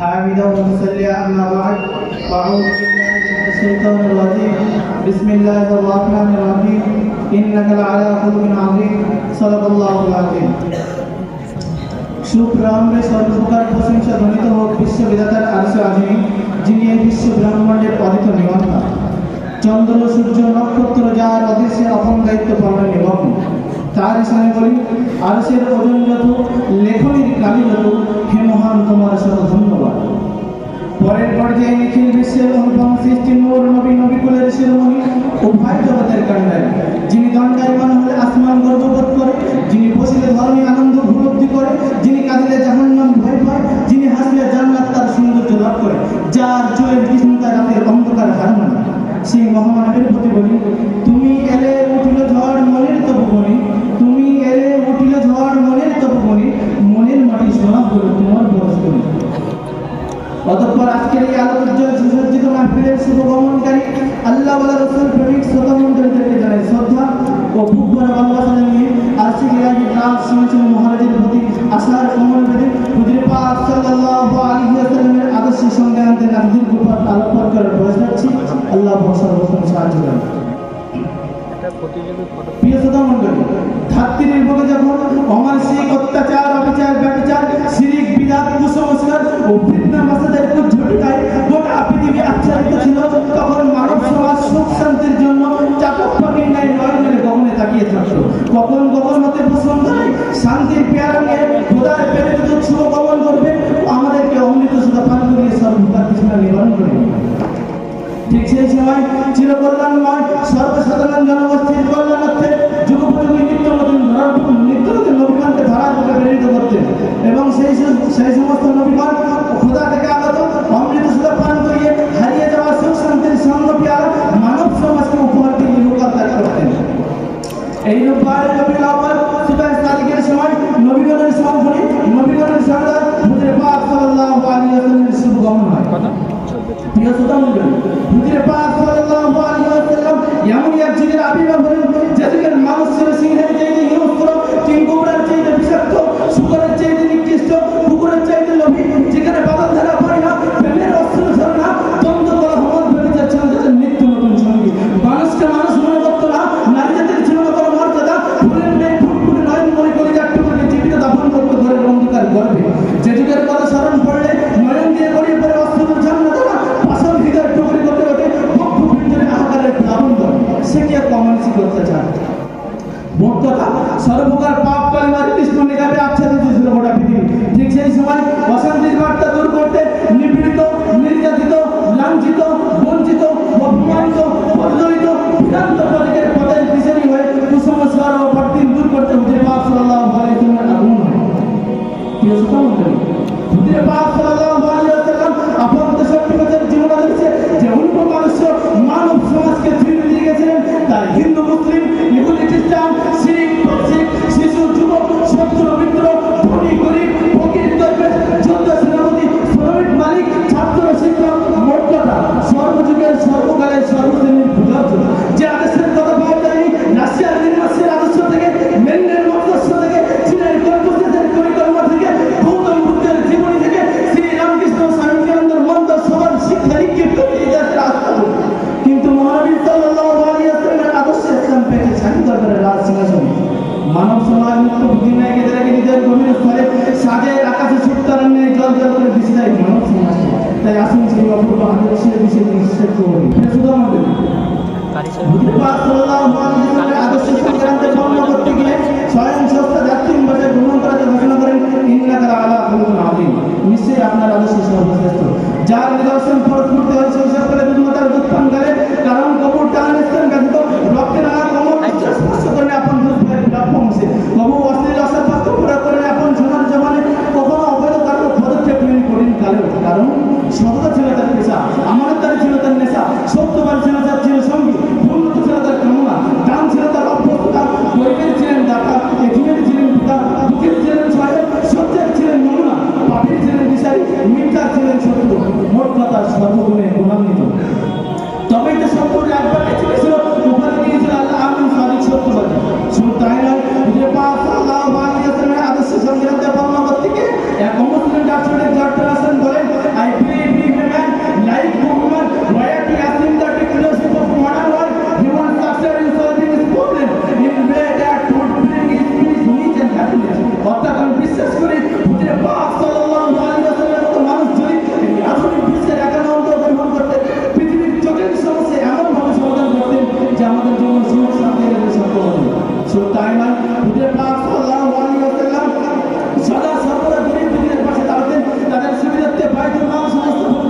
حامدا ومصليا أما بعد فأعوذ بالله من الشيطان الرجيم بسم الله الرحمن الرحيم إنك لعلى خلق عظيم صدق الله العظيم সুপ্রাম্বে সর্বপ্রকার প্রশংসা ধ্বনিত হোক বিশ্ববিধাতার আরশে আজিমি যিনি এই বিশ্ব ব্রহ্মাণ্ডের অদিত নিবন্ধা চন্দ্র সূর্য নক্ষত্র যার অদৃশ্যে আপন দায়িত্ব পালনে নিবন্ধ তার সামনে বলি, আরশের ওজন যত লেখনির হে মহান তোমার শত ধন্যবাদ। পরের পর্যায়ে নিখিল বিশ্বের অনুপম সৃষ্টি নূর, নবী নবী কুলের শিরোমণি, উভয় জগতের কান্ডারি যিনি দণ্ডায়মান হলে আসমান গর্ববোধ করে, যিনি বসিলে ধর্মী আনন্দ উপলব্ধি করে, যিনি কাঁদিলে জাহান্নাম ভয় পায়, যিনি হাসলে জান্নাত তার সৌন্দর্য লাভ করে, যার চুলের কৃষ্ণতা রাতের অন্ধকার হার মানে সেই মহামানবের প্রতি বলি ভরা ভালোবাসা জানিয়ে আশিক ইলাহি রাজ সিংহ মহারাজের প্রতি আশার কমল বেদে হুজুর পাক সাল্লাল্লাহু আলাইহি ওয়াসাল্লামের আদর্শের সঙ্গে আমাদের নাজির গুফার আলোকপাত করার বয়স যাচ্ছি। আল্লাহ সর্বপ্রথম সাহায্য করেন। প্রিয় শ্রোতা মন্ডলী ধাত্রীর বুকে যখন অমানসিক অত্যাচার অবিচার ব্যবচার শিরিক বিদাত কুসংস্কার ও হতে পছন্দ নেই শান্তির পেয়ারা নিয়ে খোদার প্রেরিত শুভ গমন করবে, আমাদেরকে অমৃত সুধা পান করিয়ে সর্বপ্রকার কৃষ্ণা নিবারণ করে ঠিক সেই সময় চিরকল্যাণময় সর্বসাধারণ জনগোষ্ঠীর কল্যাণার্থে যুগোপযোগী নিত্য নতুন নিত্য নতুন ধারার রূপে প্রেরিত করতেন এবং সেই সেই সমস্ত নবীগণ খোদা থেকে আগত অমৃত সুধা পান করিয়ে হারিয়ে যাওয়া সুখ শান্তির সঙ্গ পেয়ারা মানব সমাজকে উপহার দিয়ে ত্যাগ করতেন। এই রূপবার প্রিয় শ্রোতা মণ্ডলী হুজুর সর্বপ্রকার পাপ কালিমার কৃষ্ণ নিগামে আচ্ছাদিত ছিল গোটা পৃথিবী ঠিক সেই সময় সাজের আকাশে সুপ্তারণ্যে জল জল করে যায় মানব সমাজকে তাই আসুন সেই অপূর্ব আদর্শের বিষয়ে নিশ্চিত করুন। শুধু আমাদের আদর্শ সংক্রান্ত বর্ণনা করতে গিয়ে stamattina সাদা সাদা গরিব পাশে দাঁড়াতেন। তাদের সুবিধার্থে বাইরে নাম সমস্ত